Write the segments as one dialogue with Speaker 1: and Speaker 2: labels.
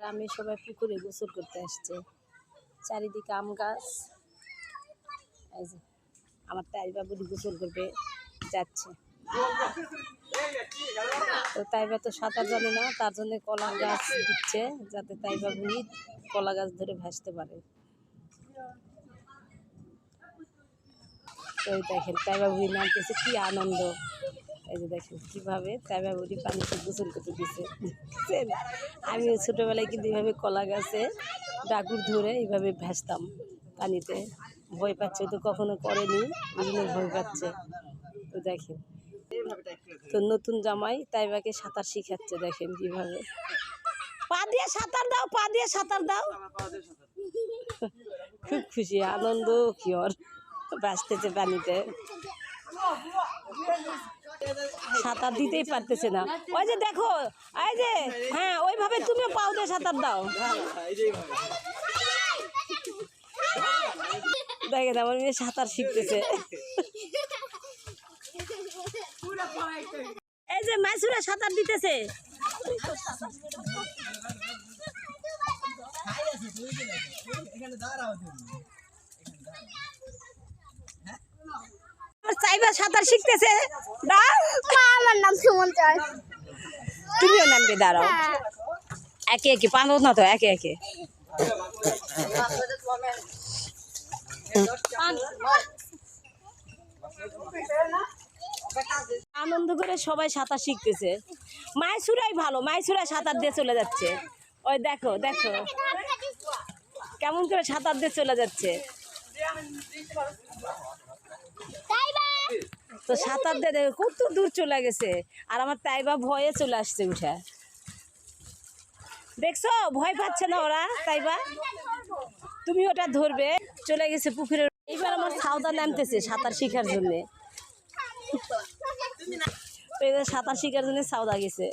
Speaker 1: গ্রামে সবাই পুকুরে গোসল করতে আসছে। চারিদিকে আম গাছ। আমার তাইবা বুড়ি গোসল করবে, যাচ্ছে। তো তাইবা তো সাঁতার জানে না, তার জন্য কলা গাছ দিচ্ছে, যাতে তাইবা বুড়ি কলা গাছ ধরে ভাসতে পারে। তো দেখেন তাইবা বুড়ি নামতেছে, কি আনন্দ। এই যে দেখেন কীভাবে তাইবা বুড়ি পানিতে গোসল করতে দিছে। আমি ছোটোবেলায় কিন্তু এইভাবে কলা গাছে ডাকুর ধরে এইভাবে ভেসতাম পানিতে। ভয় পাচ্ছে তো কখনো করেনি জন্য ভয় পাচ্ছে। তো দেখেন, তো নতুন জামাই তাইবাকে সাঁতার শিখাচ্ছে, দেখেন কীভাবে। পা দিয়ে সাঁতার দাও, পা দিয়ে সাঁতার দাও। খুব খুশি, আনন্দ, কি ওর ভাসতেছে পানিতে। সাঁতার দিতেই পারতেছে না। ওই যে দেখো, এই যে হ্যাঁ ওইভাবে তুমিও পাও দিয়ে সাঁতার দাও। দেখেন, আমার মেয়ে সাঁতার শিখতেছে। এই যে মাইসুরা সাঁতার দিতেছে। আমার সাইবার সাঁতার শিখতেছে।
Speaker 2: আমার নাম সুমন চয়
Speaker 1: তুমিও নামবে দাঁড়াও। একে একে পানো না তো একে একে। আনন্দ করে সবাই সাঁতার শিখতেছে। মাইসুরাই ভালো মাইসুরাই সাঁতার দিয়ে চলে যাচ্ছে। ওই দেখো দেখো। কেমন করে সাঁতার দিয়ে চলে যাচ্ছে। তো সাঁতার দিয়ে দেখো কত দূর চলে গেছে। আর আমার তাই বা ভয়ে চলে আসছে উঠে। দেখছ? ভয় পাচ্ছে না ওরা তাই বা তুমি ওটা ধরবে, চলে গেছে পুকুরে এইবার আমার সাউদা নামতেছে সাঁতার শেখার জন্য। সাঁতার শেখার জন্য সাউদা গেছে।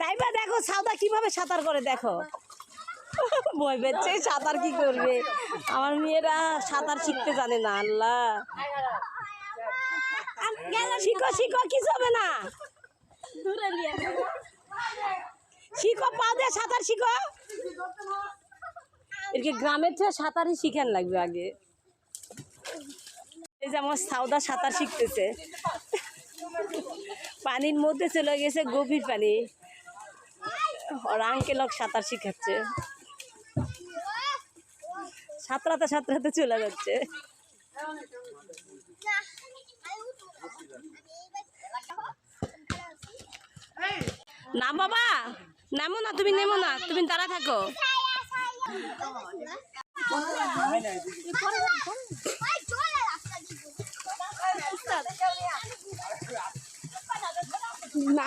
Speaker 1: তাই বা দেখো সাউদা কীভাবে সাঁতার করে, দেখো। ভয় পেচ্ছে সাঁতার কি করবে? আমার মেয়েরা সাঁতার শিখতে জানে না, আল্লাহ। শিখো শিখো, কিছু হবে না। শিখো, পা দিয়ে সাঁতার শিখো। এরকে গ্রামের থেকে সাঁতারই শিখেন লাগবে আগে। এই যে আমার সাউদা সাঁতার শিখতেছে। পানির মধ্যে চলে গেছে গভীর পানি। ওর আঙ্কেলক সাঁতার শিখাচ্ছে। সাঁতরাতে সাঁতরাতে চলে যাচ্ছে। না বাবা, নামো না, তুমি নেমো না, তুমি দাঁড়া থাকো। না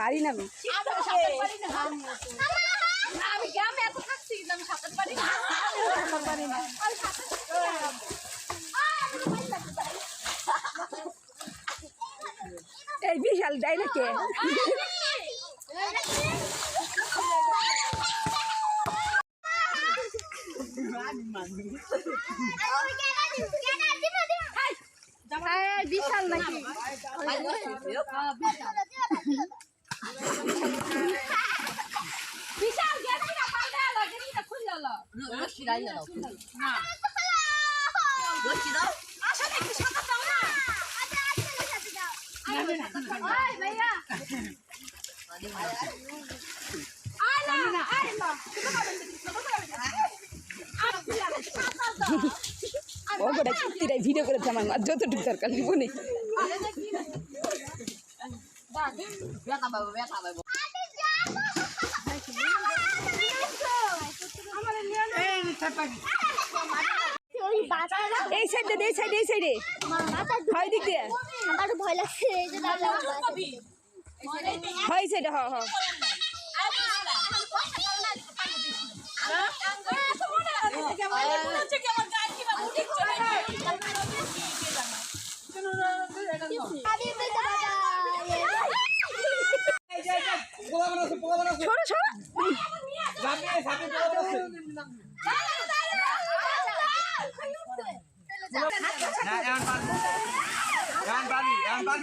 Speaker 1: পারি না আমি।
Speaker 2: আমি গ্রামে এত থাকছি আমি সাঁতার পারি না। সাঁতার পারি না।
Speaker 1: এই বিশাল দেয় না কে?
Speaker 2: হ্যাঁ বিশাল। নাকি বিশাল গেছি না পাইলে আলো গেছি না খুললে আলো সাঁতার দাও না ওই ভাইয়া আয় না আয় না
Speaker 1: ও গোটা কিত্তিরাই ভিডিও করেছে আমার মা যতটুকু দরকার নিব নি
Speaker 2: ওই
Speaker 3: বাচ্চারা
Speaker 2: এই সাইডে এই সাইডে এই সাইডে। হয় দিক দিয়ে।
Speaker 3: আমার ভয় লাগছে এই যে
Speaker 2: হয় সাইডে হ হ
Speaker 3: আমি পেতে
Speaker 2: সরো সরো
Speaker 3: বাবা
Speaker 4: না এখন